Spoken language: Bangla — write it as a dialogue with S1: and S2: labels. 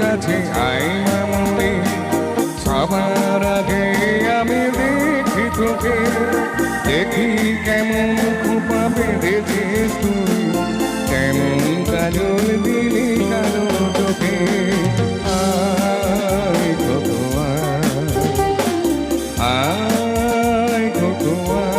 S1: কাছে আই মামনি সবার আগে আমি দেখি তোকে। দেখি কেমন খোপা বেঁধেছে তুই। কেমন কাজল দিলি কালো তোকে আয় খোকোয়া আয় খোকোয়া